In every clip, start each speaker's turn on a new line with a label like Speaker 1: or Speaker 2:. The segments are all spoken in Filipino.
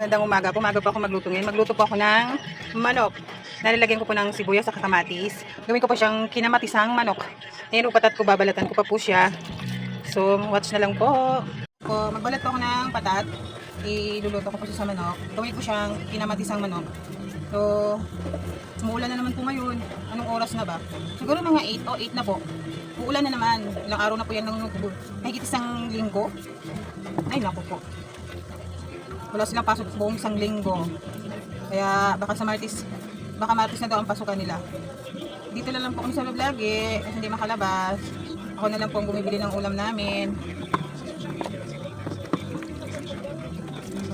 Speaker 1: Magandang umaga. Pumaga po ako magluto ngayon. Magluto po ako ng manok. Nalalagyan ko po ng sibuyas sa kamatis. Gawin ko po siyang kinamatisang manok. Ngayon upatat ko, babalatan ko pa po siya. So, watch na lang po. po magbalat po ako ng patat. Iluluto ko po siya sa manok. Gawin ko siyang kinamatisang manok. So, umuulan na naman po ngayon. Anong oras na ba? Siguro mga 8 o 8 na po. Uulan na naman. Ilang araw na po yan ng mahigit isang linggo. Ay, naku po wala silang pasok buong isang linggo. Kaya baka sa Martis, baka Martis na daw ang pasukan nila. Dito na lang po kami sa loob lagi kasi hindi makalabas. Ako na lang po ang bumibili ng ulam namin.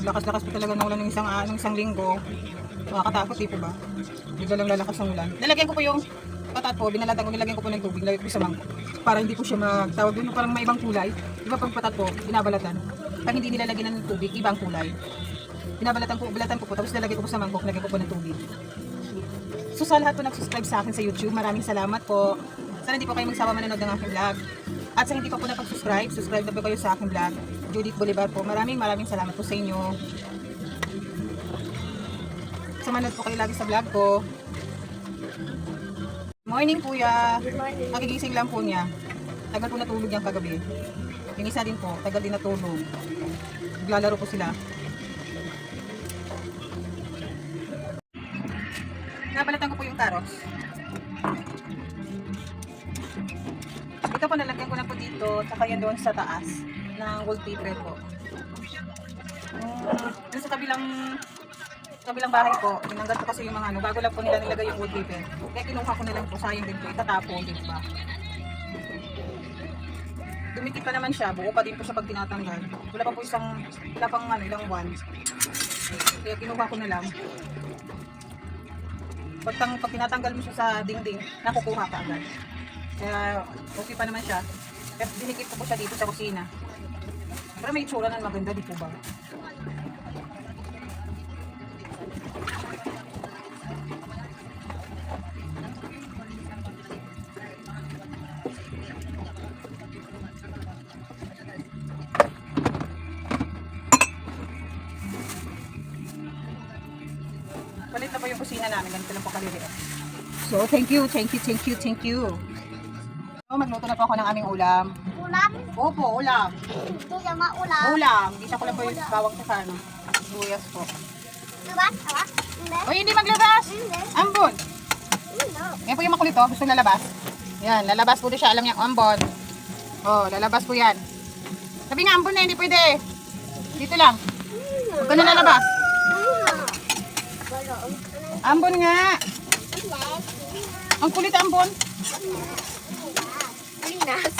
Speaker 1: Lakas-lakas po talaga ng ulan ng isang, ah, ng isang linggo. Makakatakot, di po ba? Bigla lang lalakas ng ulan. Nalagyan ko po yung patat po, binalatan ko, nilagyan ko po ng tubig, nilagyan ko sa mangkok. Para hindi po siya magtawag doon, parang may ibang kulay. Iba pag patat po, binabalatan. Pag hindi nilalagyan ng tubig, ibang kulay. Binabalatan ko, balatan ko po, tapos nilagyan ko po sa mangkok, nilagyan ko po ng tubig. So sa lahat po nag-subscribe sa akin sa YouTube, maraming salamat po. Sana hindi po kayo magsawa manonood ng aking vlog. At sa hindi pa po napag-subscribe, subscribe na po kayo sa aking vlog. Judith Bolivar po. Maraming maraming salamat po sa inyo. Sumanod po kayo lagi sa vlog ko. Morning kuya. Nagigising lang po niya. Tagal po natulog niyang kagabi. Yung isa din po, tagal din natulog. Naglalaro po sila. Nabalatan ko po yung carrots. Ito po nalagyan ko na po dito, tsaka yan doon sa taas ng wallpaper po. Um, sa kabilang kabilang bahay po, tinanggal ko kasi yung mga ano, bago lang po nila nilagay yung wallpaper. Kaya kinuha ko na lang po, sayang din po, itatapon, di ba? Dumikit pa naman siya, buo pa din po siya pag tinatanggal. Wala pa po isang, wala pang ano, ilang buwan. Kaya kinuha ko na lang. Pag, tang, pag tinatanggal mo siya sa dingding, nakukuha ka agad. Kaya okay pa naman siya. Kaya dinikit ko po siya dito sa kusina. Pero may itsura na maganda, di po ba? Yung kusina namin. Ganito lang po kaliliit. So, thank you, thank you, thank you, thank you. So, magluto na po ako ng aming ulam.
Speaker 2: Ulam?
Speaker 1: Opo, ulam.
Speaker 2: Ito yung mga ulam.
Speaker 1: Ulam. Gisa ko lang po yung bawang sa ano. Sibuyas po.
Speaker 2: Labas? Labas? Hindi.
Speaker 1: Uy, hindi maglabas!
Speaker 2: Hindi.
Speaker 1: Ambon!
Speaker 2: Hindi.
Speaker 1: Yan po yung makulit oh. Gusto lalabas. Yan, lalabas po din siya. Alam niya, ambon. Oh, lalabas po yan. Sabi nga, ambon na, hindi pwede. Dito lang. Huwag ka na lalabas. Ambon nga. Ang kulit ambon.
Speaker 2: Linas.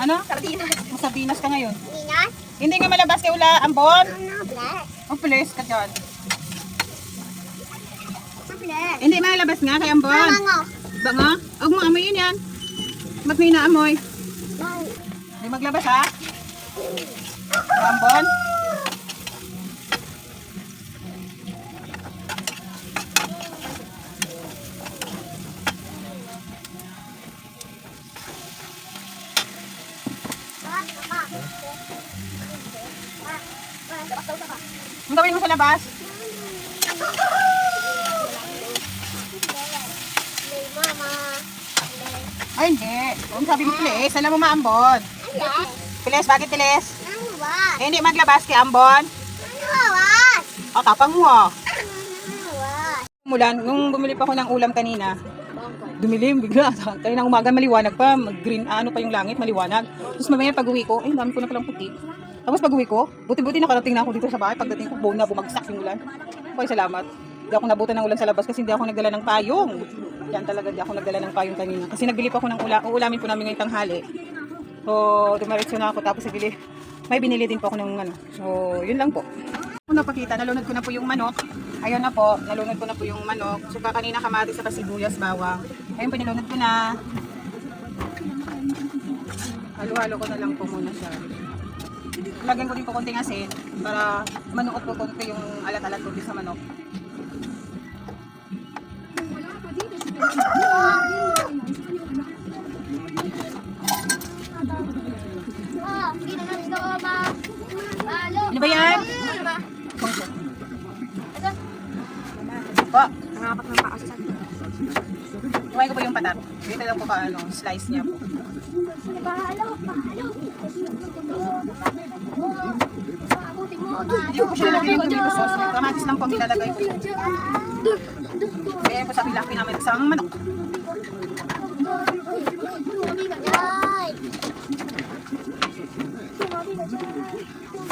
Speaker 1: Ano?
Speaker 2: Sardinas.
Speaker 1: Masardinas ka ngayon.
Speaker 2: Linas?
Speaker 1: Hindi nga malabas kay ula, ambon.
Speaker 2: Ano?
Speaker 1: Oh, please ka dyan.
Speaker 2: Black.
Speaker 1: Hindi malabas nga kay ambon.
Speaker 2: Mango.
Speaker 1: Bango? Huwag mo amoyin yan. Ba't may naamoy? Hindi maglabas ha? Ambon? Ang gawin mo sa labas? Ay, hindi. Kung sabi mo please, alam mo maambon. Please, bakit
Speaker 2: ba?
Speaker 1: Eh, hindi maglabas kay ambon.
Speaker 2: Ano ba?
Speaker 1: O, tapang mo. oh. Mulan, nung bumili pa ako ng ulam kanina, dumilim bigla. Kanina umaga maliwanag pa, mag-green, ano pa yung langit, maliwanag. Tapos mamaya pag uwi ko, ay, dami ko na palang puti. Tapos pag uwi ko, buti-buti nakarating na ako dito sa bahay. Pagdating ko, buo na bumagsak yung ulan. Okay, salamat. Hindi ako nabutan ng ulan sa labas kasi hindi ako nagdala ng payong. Yan talaga, hindi ako nagdala ng payong kanina. Kasi nagbili pa ako ng ulam, uulamin po namin ngayong tanghali. So, dumiretso na ako tapos bili. May binili din po ako ng ano. So, yun lang po. Kung napakita, nalunod ko na po yung manok. Ayun na po, nalunod ko na po yung manok. So, kanina kamatis sa sibuyas, bawang. Ayun po, ko na. Halo-halo ko na lang po muna siya. Lagyan ko din po konting asin para manuot po konti yung alat-alat ko sa manok. Ano ba yan?
Speaker 2: Ano ba?
Speaker 1: Kongko. Po.
Speaker 2: Nangapak ng paa sa
Speaker 1: Kumain ko po yung patat. Dito lang po ka, ano, slice niya po.
Speaker 2: Pahalo, pahalo.
Speaker 1: Hindi ko siya nilagay yung tomato sauce. Kamatis lang po ang nilalagay ko. Kaya po sa bilang pinamit isang manok.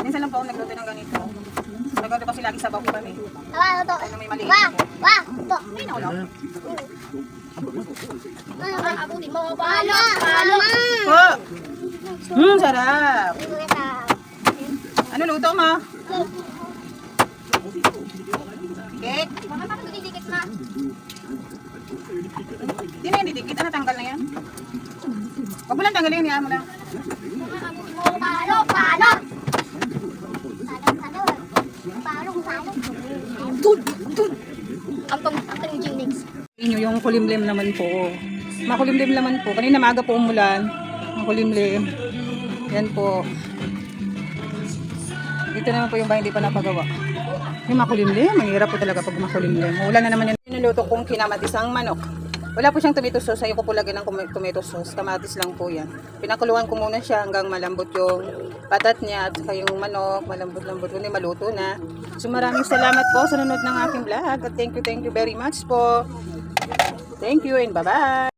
Speaker 1: Minsan lang po ako nagluto ng ganito. Nagluto kasi lagi sa bako kami.
Speaker 2: Wah, to.
Speaker 1: Ano may maliit
Speaker 2: Wah, wah, to.
Speaker 1: Ay, nakulong.
Speaker 2: Abutin mo, pahalo, pahalo.
Speaker 1: Po! Hmm, sarap. Ano luto mo? Cake? Hindi na yan didikit. Ano tanggal na yan? Huwag mo lang tanggalin yan mo lang.
Speaker 2: Palo, palo. Palo, palo. Palo, palo. Tud, tud. Ang tong, ang tong Jinx.
Speaker 1: Inyo yung kulimlim naman po. Makulimlim naman po. Kanina maaga po umulan. Makulimlim. Yan po. Dito naman po yung bahay hindi pa napagawa. Yung makulimlim, mahirap po talaga pag makulimlim. Ulan na naman yung niluto kong kinamatisang manok. Wala po siyang tomato sauce. Ayoko po lagyan ng tomato sauce. Kamatis lang po yan. Pinakuluan ko muna siya hanggang malambot yung patat niya at saka yung manok. Malambot-lambot. Kundi maluto na. So maraming salamat po sa nanonood ng aking vlog. At thank you, thank you very much po. Thank you and bye-bye.